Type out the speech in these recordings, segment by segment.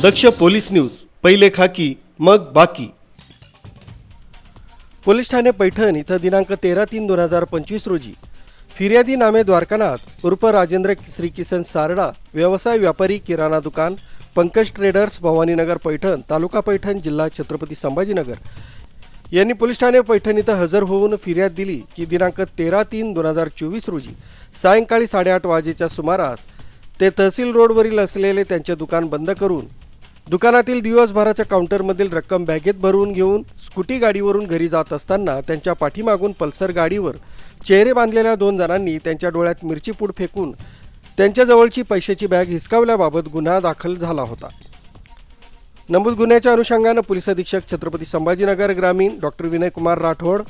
दक्ष police news पहिले खाकी मग बाकी. पोलीस ठाणे पैठण इथं दिनांक तेरा तीन दोन हजार पंचवीस रोजी फिर्यादी नामे द्वारकानाथ उर्फ राजेंद्र श्रीकिसन सारडा व्यवसाय व्यापारी किराणा दुकान पंकज ट्रेडर्स भवानीनगर पैठण तालुका पैठण जिल्हा छत्रपती संभाजीनगर. यांनी पोलीस ठाणे पैठण इथं हजर होऊन फिर्याद दिली की दिनांक तेरा तीन दोन हजार चोवीस रोजी सायंकाळी साडेआठ वाजेच्या सुमारास ते तहसील रोडवरील असलेले त्यांचे दुकान बंद करून दुकानातील दिवसभराच्या काउंटरमधील रक्कम बॅगेत भरून घेऊन स्कूटी गाडीवरून घरी जात असताना त्यांच्या पाठीमागून पल्सर गाडीवर चेहरे बांधलेल्या दोन जणांनी त्यांच्या डोळ्यात मिरची पूड फेकून त्यांच्याजवळची पैशाची बॅग हिसकावल्याबाबत गुन्हा दाखल झाला होता. नमूद गुन्ह्याच्या अनुषंगानं पोलीस अधीक्षक छत्रपती संभाजीनगर ग्रामीण डॉक्टर विनयकुमार राठोड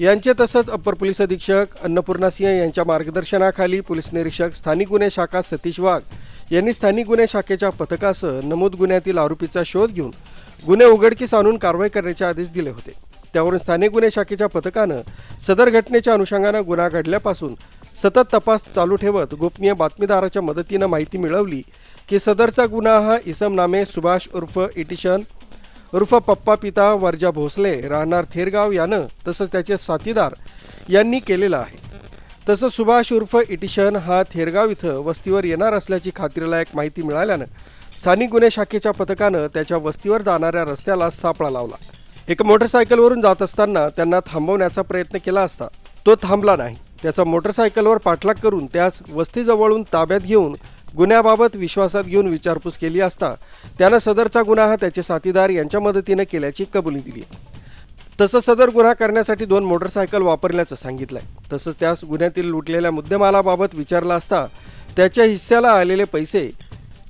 यांचे तसंच अप्पर पोलीस अधीक्षक अन्नपूर्णा सिंह यांच्या मार्गदर्शनाखाली पोलीस निरीक्षक स्थानिक गुन्हे शाखा सतीश वाघ यांनी स्थानिक गुन्हे शाखेच्या पथकासह नमूद गुन्ह्यातील आरोपीचा शोध घेऊन गुन्हे उघडकीस आणून कारवाई करण्याचे आदेश दिले होते. त्यावरून स्थानिक गुन्हे शाखेच्या पथकानं सदर घटनेच्या अनुषंगानं गुन्हा घडल्यापासून सतत तपास चालू ठेवत गोपनीय बातमीदाराच्या मदतीनं माहिती मिळवली की सदरचा गुन्हा हा इसम नामे सुभाष उर्फ इटिशन उर्फ पप्पा पिता वर्जा भोसले राहणार थेरगाव यानं तसंच त्याचे साथीदार यांनी केलेलं आहे. तसंच सुभाष उर्फ इटिशन हा थेरगाव इथं वस्तीवर येणार असल्याची खात्रीलायक माहिती मिळाल्यानं स्थानिक गुन्हे शाखेच्या पथकानं त्याच्या वस्तीवर जाणाऱ्या रस्त्याला सापळा लावला. एका मोटरसायकलवरून जात असताना त्यांना थांबवण्याचा प्रयत्न केला असता तो थांबला नाही. त्याचा मोटरसायकलवर पाठलाग करून त्यास वस्तीजवळून ताब्यात घेऊन गुन्ह्याबाबत विश्वासात घेऊन विचारपूस केली असता त्यानं सदरचा गुन्हा हा त्याचे साथीदार यांच्या मदतीनं केल्याची कबुली दिली तसंच सदर गुन्हा करण्यासाठी दोन मोटरसायकल वापरल्याचं सांगितलंय. तसंच त्यास गुन्ह्यातील लुटलेल्या मुद्देमालाबाबत विचारला असता त्याच्या हिस्स्याला आलेले पैसे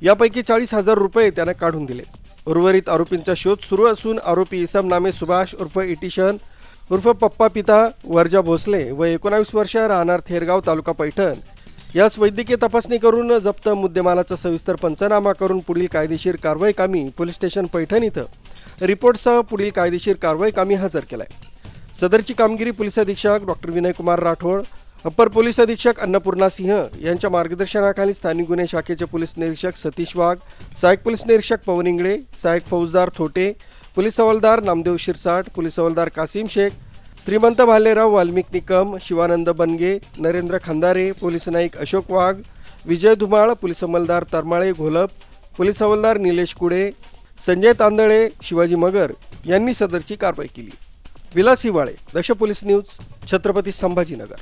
यापैकी चाळीस हजार रुपये त्यानं काढून दिले. उर्वरित आरोपींचा शोध सुरू असून आरोपी इसम नामे सुभाष उर्फ इटिशन उर्फ पप्पा पिता वर्जा भोसले व एकोणावीस वर्ष राहणार थेरगाव तालुका पैठण यास वैद्यकीय तपासणी करून जप्त मुद्देमालाचा सविस्तर पंचनामा करून पुढील कायदेशीर कारवाई कामी पोलीस स्टेशन पैठण इथं रिपोर्टसह पुढील कायदेशीर कारवाई कामी हजर केलाय. सदरची कामगिरी पोलीस अधीक्षक doctor Vinaykumar Rathod upper police अधीक्षक अन्नपूर्णा सिंह यांच्या मार्गदर्शनाखाली स्थानिक गुन्हे शाखेचे पोलीस निरीक्षक सतीश वाघ सहाय्यक पोलीस निरीक्षक पवन इंगळे सहाय्यक फौजदार थोटे पोलीस हवालदार नामदेव शिरसाट पोलीस हवालदार कासिम शेख श्रीमंत भालेराव वाल्मिक निकम शिवानंद बनगे नरेंद्र खंदारे पोलीस नाईक अशोक वाघ विजय धुमाळ पोलीस अंमलदार तरमाळे घोलप पोलीस हवालदार निलेश कुडे संजय तांदळे शिवाजी मगर यांनी सदरची कारवाई केली. Vilas Hiwale Daksh police news Chhatrapati Sambhajinagar.